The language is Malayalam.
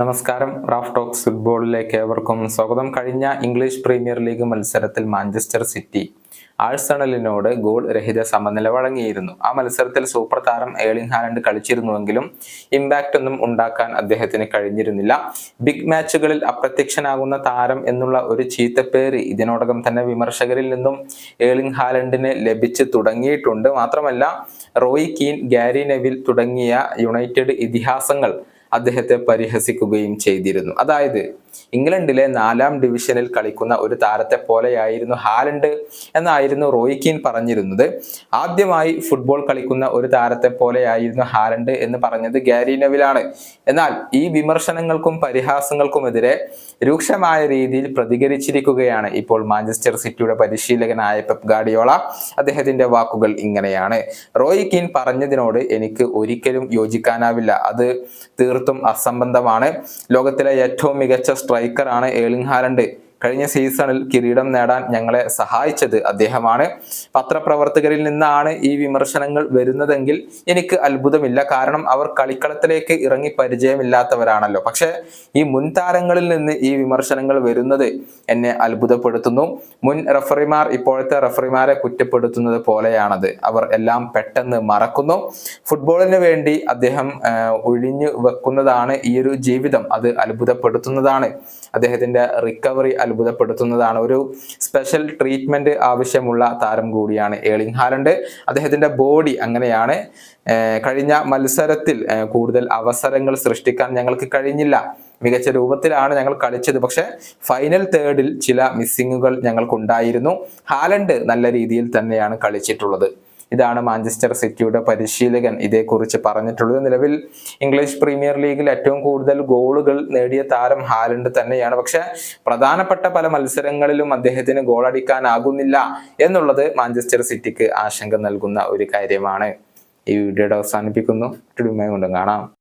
നമസ്കാരം. റാഫ് ടോക്സ് ഫുട്ബോളിലേക്ക് ഏവർക്കും സ്വാഗതം. കഴിഞ്ഞ ഇംഗ്ലീഷ് പ്രീമിയർ ലീഗ് മത്സരത്തിൽ മാഞ്ചസ്റ്റർ സിറ്റി ആഴ്സണലിനോട് ഗോൾ രഹിത സമനില വഴങ്ങിയിരുന്നു. ആ മത്സരത്തിൽ സൂപ്പർ താരം ഏളിംഗ് ഹാലൻഡ് കളിച്ചിരുന്നുവെങ്കിലും ഇമ്പാക്റ്റ് ഒന്നും ഉണ്ടാക്കാൻ അദ്ദേഹത്തിന് കഴിഞ്ഞിരുന്നില്ല. ബിഗ് മാച്ചുകളിൽ അപ്രത്യക്ഷനാകുന്ന താരം എന്നുള്ള ഒരു ചീത്തപ്പേര് ഇതിനോടകം തന്നെ വിമർശകരിൽ നിന്നും ഏളിംഗ് ഹാലൻഡിന് ലഭിച്ചു തുടങ്ങിയിട്ടുണ്ട്. മാത്രമല്ല റോയ് കീൻ ഗാരി നെവിൽ തുടങ്ങിയ യുണൈറ്റഡ് ഇതിഹാസങ്ങൾ അദ്ദേഹത്തെ പരിഹസിക്കുകയും ചെയ്തിരുന്നു. അതായത് ഇംഗ്ലണ്ടിലെ നാലാം ഡിവിഷനിൽ കളിക്കുന്ന ഒരു താരത്തെ പോലെയായിരുന്നു ഹാലൻഡ് എന്നായിരുന്നു റോയ്ക്കീൻ പറഞ്ഞിരുന്നത്. ആദ്യമായി ഫുട്ബോൾ കളിക്കുന്ന ഒരു താരത്തെ പോലെയായിരുന്നു ഹാലൻഡ് എന്ന് പറഞ്ഞത് ഗാരി നെവിലാണ്. എന്നാൽ ഈ വിമർശനങ്ങൾക്കും പരിഹാസങ്ങൾക്കുമെതിരെ രൂക്ഷമായ രീതിയിൽ പ്രതികരിച്ചിരിക്കുകയാണ് ഇപ്പോൾ മാഞ്ചസ്റ്റർ സിറ്റിയുടെ പരിശീലകനായ പെപ് ഗാഡിയോള അദ്ദേഹത്തിന്റെ വാക്കുകൾ ഇങ്ങനെയാണ്. റോയ് പറഞ്ഞതിനോട് എനിക്ക് ഒരിക്കലും യോജിക്കാനാവില്ല. അത് തീർത്തും അസംബന്ധമാണ്. ലോകത്തിലെ ഏറ്റവും മികച്ച സ്ട്രൈക്കറാണ് ഏളിംഗ് ഹാലൻഡ്. കഴിഞ്ഞ സീസണിൽ കിരീടം നേടാൻ ഞങ്ങളെ സഹായിച്ചത് അദ്ദേഹമാണ്. പത്രപ്രവർത്തകരിൽ നിന്നാണ് ഈ വിമർശനങ്ങൾ വരുന്നതെങ്കിൽ എനിക്ക് അത്ഭുതമില്ല. കാരണം അവർ കളിക്കളത്തിലേക്ക് ഇറങ്ങി പരിചയമില്ലാത്തവരാണല്ലോ. പക്ഷെ ഈ മുൻ താരങ്ങളിൽ നിന്ന് ഈ വിമർശനങ്ങൾ വരുന്നത് എന്നെ അത്ഭുതപ്പെടുത്തുന്നു. മുൻ റഫറിമാർ ഇപ്പോഴത്തെ റഫറിമാരെ കുറ്റപ്പെടുത്തുന്നത് പോലെയാണത്. അവർ എല്ലാം പെട്ടെന്ന് മറക്കുന്നു. ഫുട്ബോളിന് വേണ്ടി അദ്ദേഹം ഒഴിഞ്ഞു വെക്കുന്നതാണ് ഈ ഒരു ജീവിതം. അത് അത്ഭുതപ്പെടുത്തുന്നതാണ്. അദ്ദേഹത്തിന്റെ റിക്കവറി അത്ഭുതപ്പെടുത്തുന്നതാണ്. ഒരു സ്പെഷ്യൽ ട്രീറ്റ്മെന്റ് ആവശ്യമുള്ള താരം കൂടിയാണ് ഏളിംഗ് ഹാലൻഡ് അദ്ദേഹത്തിന്റെ ബോഡി അങ്ങനെയാണ്. കഴിഞ്ഞ മത്സരത്തിൽ കൂടുതൽ അവസരങ്ങൾ സൃഷ്ടിക്കാൻ ഞങ്ങൾക്ക് കഴിഞ്ഞില്ല. മികച്ച രൂപത്തിലാണ് ഞങ്ങൾ കളിച്ചത്. പക്ഷെ ഫൈനൽ തേർഡിൽ ചില മിസ്സിങ്ങുകൾ ഞങ്ങൾക്കുണ്ടായിരുന്നു. ഹാലൻഡ് നല്ല രീതിയിൽ തന്നെയാണ് കളിച്ചിട്ടുള്ളത്. ഇതാണ് മാഞ്ചസ്റ്റർ സിറ്റിയുടെ പരിശീലകൻ. ഇതേക്കുറിച്ച് പറഞ്ഞിട്ടുള്ളത് നിലവിൽ ഇംഗ്ലീഷ് പ്രീമിയർ ലീഗിൽ ഏറ്റവും കൂടുതൽ ഗോളുകൾ നേടിയ താരം ഹാലണ്ട് തന്നെയാണ്. പക്ഷെ പ്രധാനപ്പെട്ട പല മത്സരങ്ങളിലും അദ്ദേഹത്തിന് ഗോളടിക്കാനാകുന്നില്ല എന്നുള്ളത് മാഞ്ചസ്റ്റർ സിറ്റിക്ക് ആശങ്ക നൽകുന്ന ഒരു കാര്യമാണ്. ഈ വീഡിയോയുടെ അവസാനിപ്പിക്കുന്നു. കൊണ്ടും കാണാം.